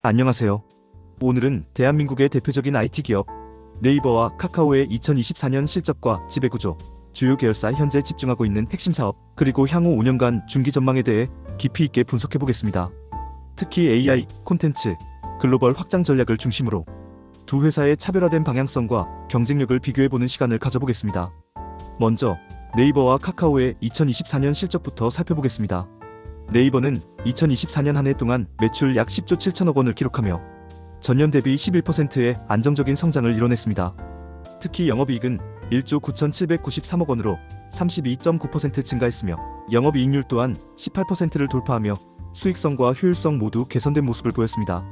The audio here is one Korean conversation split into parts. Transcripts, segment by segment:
안녕하세요. 오늘은 대한민국의 대표적인 IT 기업 네이버와 카카오의 2024년 실적과 지배구조, 주요 계열사 현재 집중하고 있는 핵심 사업, 그리고 향후 5년간 중기 전망에 대해 깊이 있게 분석해 보겠습니다. 특히 AI, 콘텐츠, 글로벌 확장 전략을 중심으로 두 회사의 차별화된 방향성과 경쟁력을 비교해 보는 시간을 가져보겠습니다. 먼저 네이버와 카카오의 2024년 실적부터 살펴보겠습니다. 네이버는 2024년 한 해 동안 매출 약 10조 7천억 원을 기록하며 전년 대비 11%의 안정적인 성장을 이뤄냈습니다. 특히 영업이익은 1조 9,793억 원으로 32.9% 증가했으며 영업이익률 또한 18%를 돌파하며 수익성과 효율성 모두 개선된 모습을 보였습니다.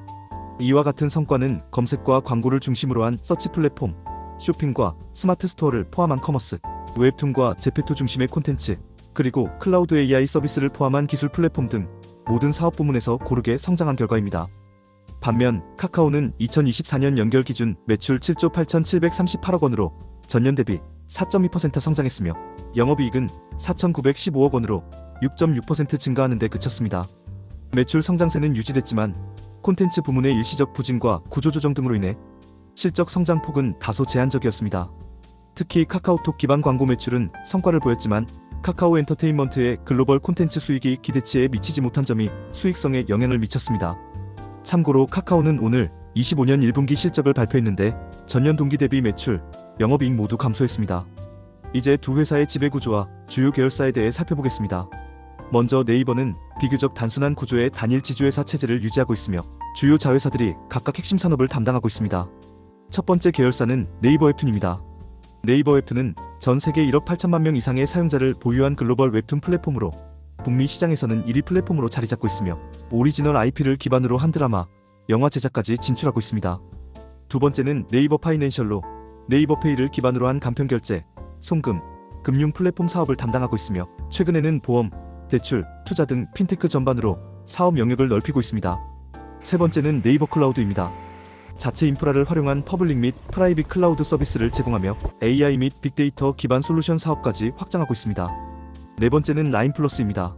이와 같은 성과는 검색과 광고를 중심으로 한 서치 플랫폼, 쇼핑과 스마트 스토어를 포함한 커머스, 웹툰과 제페토 중심의 콘텐츠, 그리고 클라우드 AI 서비스를 포함한 기술 플랫폼 등 모든 사업 부문에서 고르게 성장한 결과입니다. 반면 카카오는 2024년 연결 기준 매출 7조 8,738억 원으로 전년 대비 4.2% 성장했으며 영업이익은 4,915억 원으로 6.6% 증가하는 데 그쳤습니다. 매출 성장세는 유지됐지만 콘텐츠 부문의 일시적 부진과 구조조정 등으로 인해 실적 성장폭은 다소 제한적이었습니다. 특히 카카오톡 기반 광고 매출은 성과를 보였지만 카카오 엔터테인먼트의 글로벌 콘텐츠 수익이 기대치에 미치지 못한 점이 수익성에 영향을 미쳤습니다. 참고로 카카오는 오늘 25년 1분기 실적을 발표했는데 전년 동기 대비 매출, 영업이익 모두 감소했습니다. 이제 두 회사의 지배 구조와 주요 계열사에 대해 살펴보겠습니다. 먼저 네이버는 비교적 단순한 구조의 단일 지주회사 체제를 유지하고 있으며 주요 자회사들이 각각 핵심 산업을 담당하고 있습니다. 첫 번째 계열사는 네이버 웹툰입니다. 네이버 웹툰은 전 세계 1억 8천만 명 이상의 사용자를 보유한 글로벌 웹툰 플랫폼으로 북미 시장에서는 1위 플랫폼으로 자리 잡고 있으며 오리지널 IP를 기반으로 한 드라마, 영화 제작까지 진출하고 있습니다. 두 번째는 네이버 파이낸셜로 네이버 페이를 기반으로 한 간편 결제, 송금, 금융 플랫폼 사업을 담당하고 있으며 최근에는 보험, 대출, 투자 등 핀테크 전반으로 사업 영역을 넓히고 있습니다. 세 번째는 네이버 클라우드입니다. 자체 인프라를 활용한 퍼블릭 및 프라이빗 클라우드 서비스를 제공하며 AI 및 빅데이터 기반 솔루션 사업까지 확장하고 있습니다. 네 번째는 라인 플러스입니다.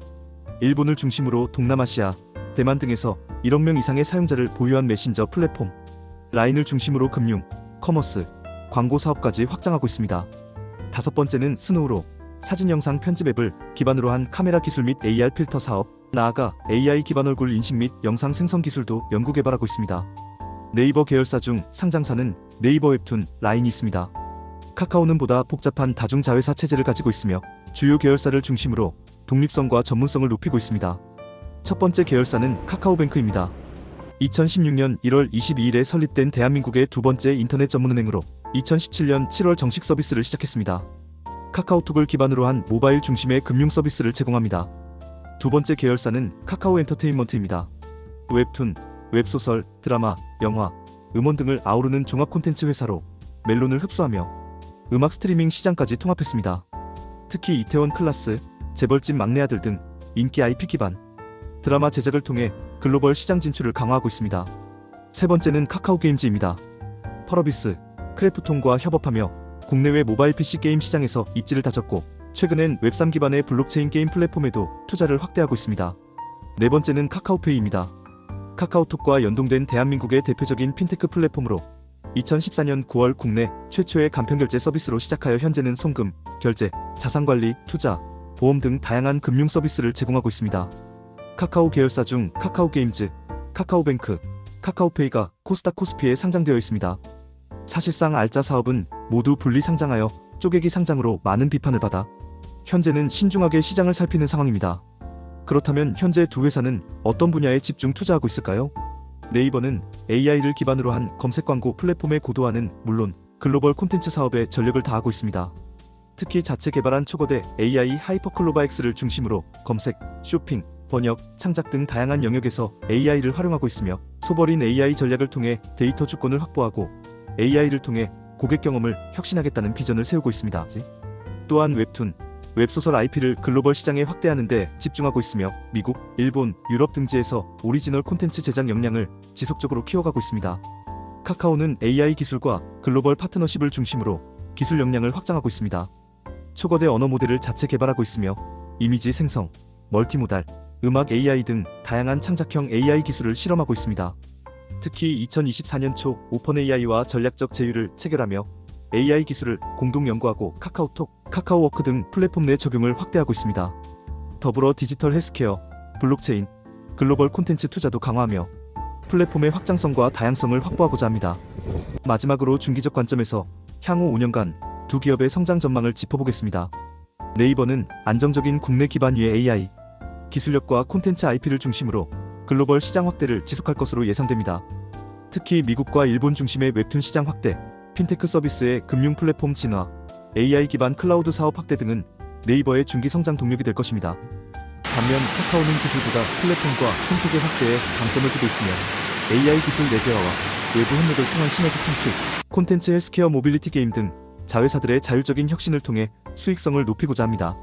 일본을 중심으로 동남아시아, 대만 등에서 1억 명 이상의 사용자를 보유한 메신저 플랫폼 라인을 중심으로 금융, 커머스, 광고 사업까지 확장하고 있습니다. 다섯 번째는 스노우로 사진 영상 편집 앱을 기반으로 한 카메라 기술 및 AR 필터 사업, 나아가 AI 기반 얼굴 인식 및 영상 생성 기술도 연구 개발하고 있습니다. 네이버 계열사 중 상장사는 네이버 웹툰, 라인이 있습니다. 카카오는 보다 복잡한 다중자회사 체제를 가지고 있으며 주요 계열사를 중심으로 독립성과 전문성을 높이고 있습니다. 첫 번째 계열사는 카카오뱅크입니다. 2016년 1월 22일에 설립된 대한민국의 두 번째 인터넷 전문은행으로 2017년 7월 정식 서비스를 시작했습니다. 카카오톡을 기반으로 한 모바일 중심의 금융 서비스를 제공합니다. 두 번째 계열사는 카카오 엔터테인먼트입니다. 웹툰, 웹소설, 드라마, 영화, 음원 등을 아우르는 종합 콘텐츠 회사로 멜론을 흡수하며 음악 스트리밍 시장까지 통합했습니다. 특히 이태원 클라스, 재벌집 막내 아들 등 인기 IP 기반 드라마 제작을 통해 글로벌 시장 진출을 강화하고 있습니다. 세 번째는 카카오 게임즈입니다. 펄어비스, 크래프톤과 협업하며 국내외 모바일 PC 게임 시장에서 입지를 다졌고 최근엔 웹3 기반의 블록체인 게임 플랫폼에도 투자를 확대하고 있습니다. 네 번째는 카카오페이입니다. 카카오톡과 연동된 대한민국의 대표적인 핀테크 플랫폼으로 2014년 9월 국내 최초의 간편결제 서비스로 시작하여 현재는 송금, 결제, 자산관리, 투자, 보험 등 다양한 금융 서비스를 제공하고 있습니다. 카카오 계열사 중 카카오게임즈, 카카오뱅크, 카카오페이가 코스닥 코스피에 상장되어 있습니다. 사실상 알짜 사업은 모두 분리 상장하여 쪼개기 상장으로 많은 비판을 받아 현재는 신중하게 시장을 살피는 상황입니다. 그렇다면 현재 두 회사는 어떤 분야에 집중 투자하고 있을까요? 네이버는 AI를 기반으로 한 검색 광고 플랫폼의 고도화는 물론 글로벌 콘텐츠 사업에 전력을 다하고 있습니다. 특히 자체 개발한 초거대 AI 하이퍼클로바엑스를 중심으로 검색, 쇼핑, 번역, 창작 등 다양한 영역에서 AI를 활용하고 있으며 소버린 AI 전략을 통해 데이터 주권을 확보하고 AI를 통해 고객 경험을 혁신하겠다는 비전을 세우고 있습니다. 또한 웹툰, 웹소설 IP를 글로벌 시장에 확대하는 데 집중하고 있으며 미국, 일본, 유럽 등지에서 오리지널 콘텐츠 제작 역량을 지속적으로 키워가고 있습니다. 카카오는 AI 기술과 글로벌 파트너십을 중심으로 기술 역량을 확장하고 있습니다. 초거대 언어 모델을 자체 개발하고 있으며 이미지 생성, 멀티모달, 음악 AI 등 다양한 창작형 AI 기술을 실험하고 있습니다. 특히 2024년 초 오픈 AI와 전략적 제휴를 체결하며 AI 기술을 공동 연구하고 카카오톡, 카카오워크 등 플랫폼 내 적용을 확대하고 있습니다. 더불어 디지털 헬스케어, 블록체인, 글로벌 콘텐츠 투자도 강화하며 플랫폼의 확장성과 다양성을 확보하고자 합니다. 마지막으로 중기적 관점에서 향후 5년간 두 기업의 성장 전망을 짚어보겠습니다. 네이버는 안정적인 국내 기반 위의 AI, 기술력과 콘텐츠 IP를 중심으로 글로벌 시장 확대를 지속할 것으로 예상됩니다. 특히 미국과 일본 중심의 웹툰 시장 확대, 핀테크 서비스의 금융 플랫폼 진화, AI 기반 클라우드 사업 확대 등은 네이버의 중기 성장 동력이 될 것입니다. 반면 카카오는 기술보다 플랫폼과 생태계 확대에 강점을 두고 있으며 AI 기술 내재화와 외부 협력을 통한 시너지 창출, 콘텐츠 헬스케어 모빌리티 게임 등 자회사들의 자율적인 혁신을 통해 수익성을 높이고자 합니다.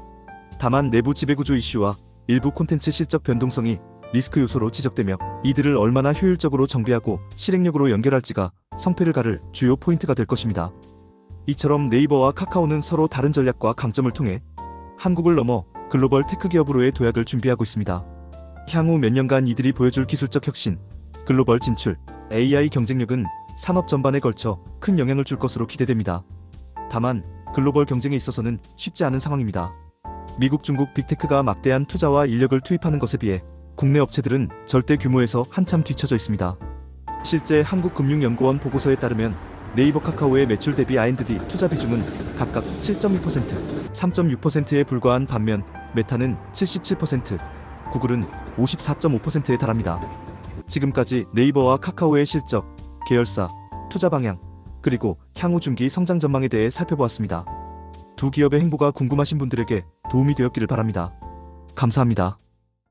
다만 내부 지배구조 이슈와 일부 콘텐츠 실적 변동성이 리스크 요소로 지적되며 이들을 얼마나 효율적으로 정비하고 실행력으로 연결할지가 성패를 가를 주요 포인트가 될 것입니다. 이처럼 네이버와 카카오는 서로 다른 전략과 강점을 통해 한국을 넘어 글로벌 테크 기업으로의 도약을 준비하고 있습니다. 향후 몇 년간 이들이 보여줄 기술적 혁신, 글로벌 진출, AI 경쟁력은 산업 전반에 걸쳐 큰 영향을 줄 것으로 기대됩니다. 다만 글로벌 경쟁에 있어서는 쉽지 않은 상황입니다. 미국, 중국 빅테크가 막대한 투자와 인력을 투입하는 것에 비해 국내 업체들은 절대 규모에서 한참 뒤처져 있습니다. 실제 한국금융연구원 보고서에 따르면 네이버 카카오의 매출 대비 R&D 투자 비중은 각각 7.2%, 3.6%에 불과한 반면 메타는 77%, 구글은 54.5%에 달합니다. 지금까지 네이버와 카카오의 실적, 계열사, 투자 방향, 그리고 향후 중기 성장 전망에 대해 살펴보았습니다. 두 기업의 행보가 궁금하신 분들에게 도움이 되었기를 바랍니다. 감사합니다.